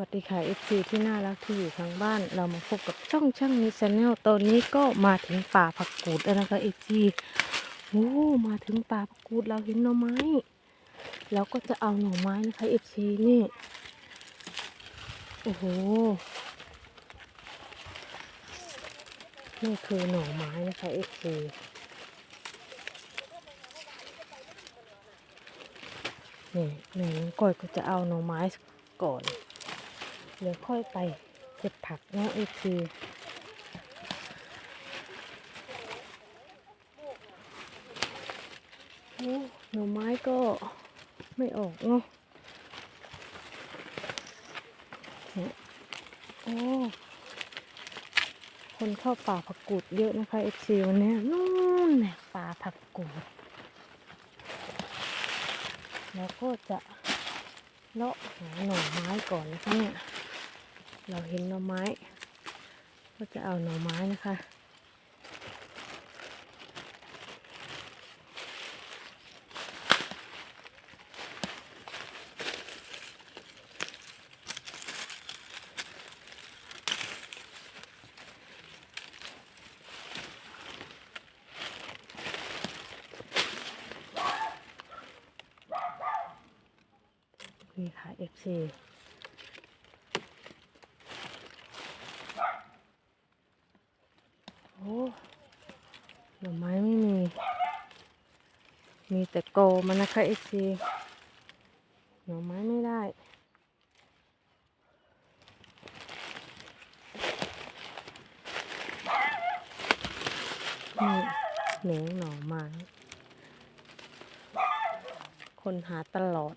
วัสดีค่ะ FC ที่น่ารักที่อยู่ทางบ้าน เรามาพบกับช่องช่างนิชแนลตอนนี้ก็มาถึงป่าผักกูดแล้วนะคะ FC โอ้มาถึงป่าผักกูดเราเห็นหน่อไม้ เราก็จะเอาหน่อไม้นะคะ FC นี่ โอ้โห นี่คือหน่อไม้นะคะ FC นี่แม่น้องก้อยก็จะเอาหน่อไม้ก่อน เดี๋ยวค่อยไปเก็บผักเนาะอีกทีโอ้หน่อไม้ก็ไม่ออกเนาะเนี่ยโอ้คนเข้าป่าผักกูดเยอะนะคะเอฟซีวันนี้นู่นเนี่ยป่าผักกูด แล้วก็จะเลาะหาหน่อไม้ก่อนนะคะเนี่ย เราเห็นหน่อไม้ ก็จะเอาหน่อไม้นะคะ นี่ค่ะ FC โอ้หน่อไม้ไม่มี มีแต่โกมันนะคะเอซีหน่อไม้ไม่ได้นี่เหนียงหน่อไม้ คนหาตลอด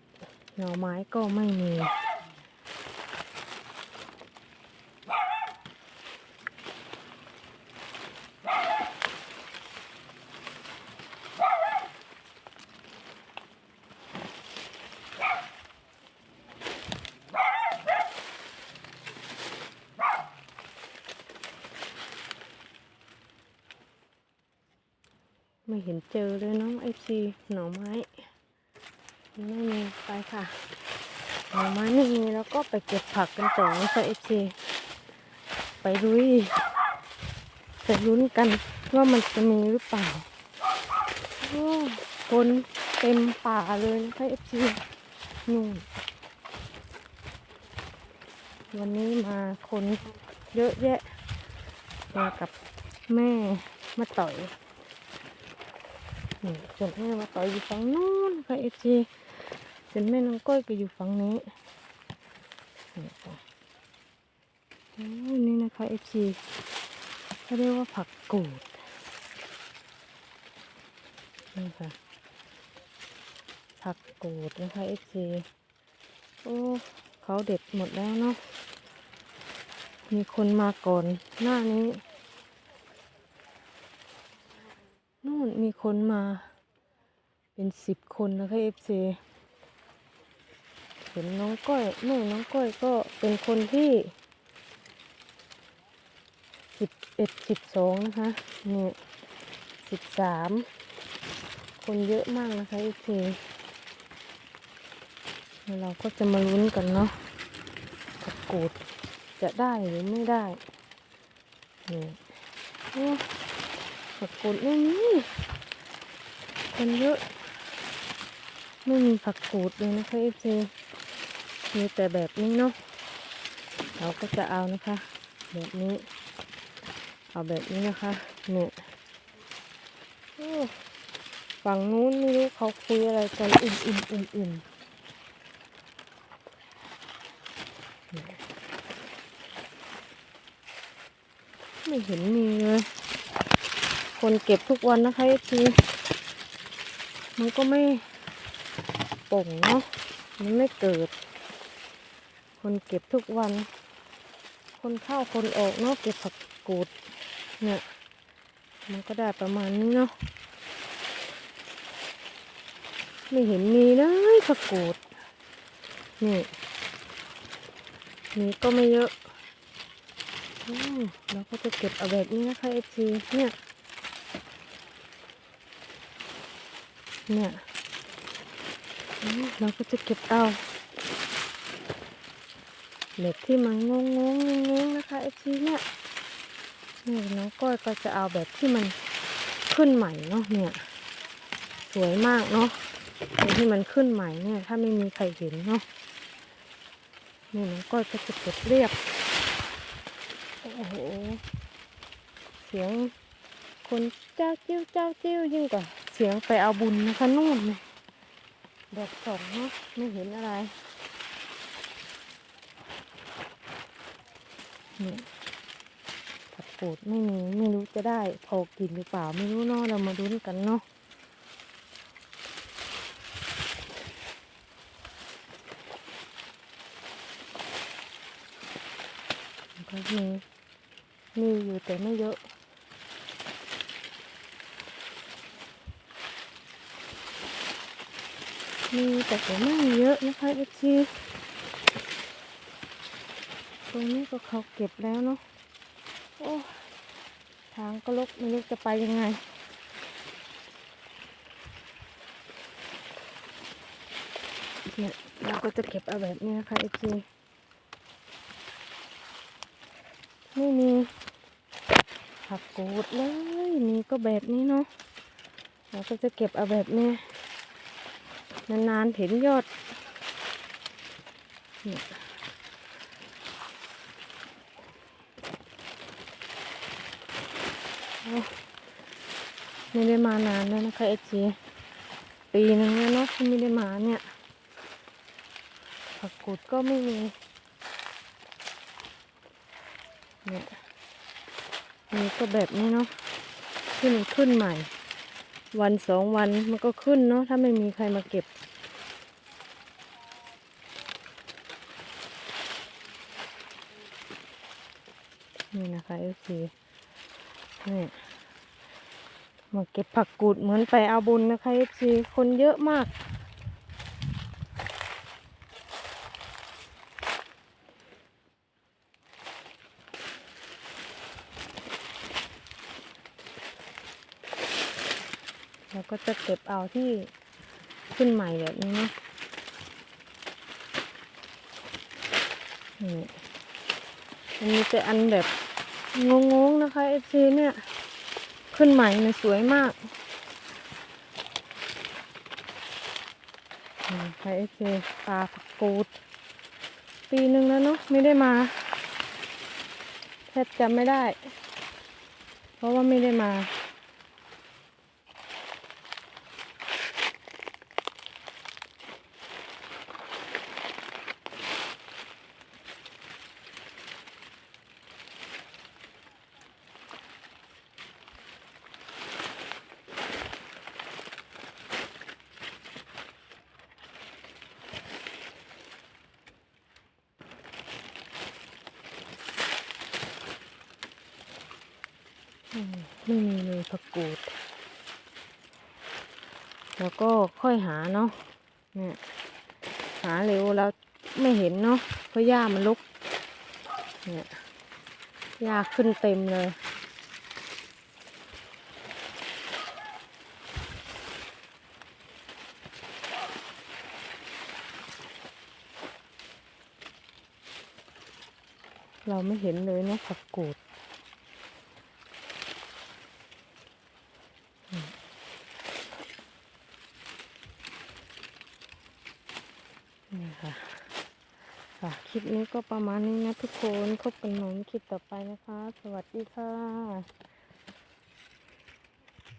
หน่อไม้ก็ไม่มี ไม่เห็นเจอเลยน้องไอซีหน่อไม้ไม่มีไปค่ะหน่อไม้ไม่มีแล้วก็ไปเก็บผักกันต่อนะคะเอซีไปลุยไปลุ้นกันว่ามันจะมีหรือเปล่าโอ้คนเต็มป่าเลยนะคะเอซีนู่นวันนี้มาคนเยอะแยะมากับแม่มาต่อย นี่ส่วนแม่มาต่อยอยู่ฝั่งนู้นค่ะเอจีส่วนแม่น้องก้อยก็อยู่ฝั่งนี้นี่ค่ะนี่นะคะเอจีเขาเรียกว่าผักกูดนี่ค่ะผักกูดนะคะเอจีโอ้เขาเด็ดหมดแล้วเนาะมีคนมาก่อนหน้านี้ นู่น มีคนมา เป็นสิบคนนะคะเอฟซีเห็นน้องก้อยแม่น้องก้อยก็เป็นคนที่สิบเอ็ดสิบสองนะคะเนี่ยสิบสามคนเยอะมากนะคะเอฟซีเราก็จะมาลุ้นกันเนาะผักกูดจะได้หรือไม่ได้เนี่ยโอ้ผักกูดไม่มี คนเยอะ ไม่มีผักกูดเลยนะคะเอฟซีมีแต่แบบนี้เนาะเราก็จะเอานะคะ แบบนี้ เอาแบบนี้นะคะเนี่ยโอ้ฝั่งนู้นไม่รู้เขาคุยอะไรกันอุ่มอุ่มอุ่มอุ่มไม่เห็นมีเลย คนเก็บทุกวันนะคะที มันก็ไม่ป่งเนาะ มันไม่เกิด คนเก็บทุกวัน คนเข้าคนออกเนาะเก็บผักกูด เนี่ย มันก็ได้ประมาณนี้เนาะ ไม่เห็นมีเลยผักกูด นี่มีก็ไม่เยอะอืมเราก็จะเก็บเอาแบบนี้นะคะเอฟซีเนี่ย เนี่ย เราก็จะเก็บเอาแบบที่มันงงงงงงนะคะไอชีเนี่ยนี่น้องก้อยก็จะเอาแบบที่มันขึ้นใหม่เนาะเนี่ย สวยมากเนาะแบบที่มันขึ้นใหม่เนี่ย ถ้าไม่มีใครเห็นเนาะนี่น้องก้อยก็จะเก็บเรียบโอ้โหเสียงคนเจ้าจิ้วเจ้าจิ้วยิ่งกว่า สียงไปเอาบุญนะคะนู่นเลยแดดส่องเนาะไม่เห็นอะไรนี่ผักกูดไม่มีไม่รู้จะได้พอกินหรือเปล่าไม่รู้เนาะเรามาดูกันเนาะมันก็มีมีอยู่แต่ไม่เยอะ มีแต่ก็ไม่เยอะนะคะเอฟซีตรงนี้ก็เขาเก็บแล้วเนาะโอ้ทางก็ลกไม่รู้จะไปยังไงเนี่ยเราก็จะเก็บเอาแบบนี้นะคะเอฟซีไม่มีผักกูดเลยมีก็แบบนี้เนาะเราก็จะเก็บเอาแบบนี้ นานๆเห็นยอดเนี่ยไม่ได้มานานแล้วนะคะเอจีปีหนึงแล้วเนาะที่ไม่ได้มาเนี่ยผักกูดก็ไม่มีเนี่ยมีก็แบบนี้เนาะที่มันขึ้นใหม่ วันสองวันมันก็ขึ้นเนาะถ้าไม่มีใครมาเก็บ นี่นะคะเอฟซีนี่มาเก็บผักกูดเหมือนไปเอาบุญนะคะเอฟซีคนเยอะมาก เราก็จะเก็บเอาที่ขึ้นใหม่แบบนี้นะนี่มันมีแต่อันแบบงงๆนะคะเอฟซีเนี่ย ขึ้นใหม่มันสวยมากค่ะเอฟซีปลาผักกูด ปีหนึ่งแล้วเนาะไม่ได้มาแทบจำไม่ได้ เพราะว่าไม่ได้มา ไม่มีเลยผักกูด แล้วก็ค่อยหาเนาะเนี่ยหาเร็วแล้วไม่เห็นเนาะเพราะหญ้ามันลุกเนี่ยหญ้าขึ้นเต็มเลยเราไม่เห็นเลยเนาะผักกูด นี่ค่ะ คลิปนี้ก็ประมาณนี้นะทุกคนพบกันใหม่คลิปต่อไปนะคะ สวัสดีค่ะ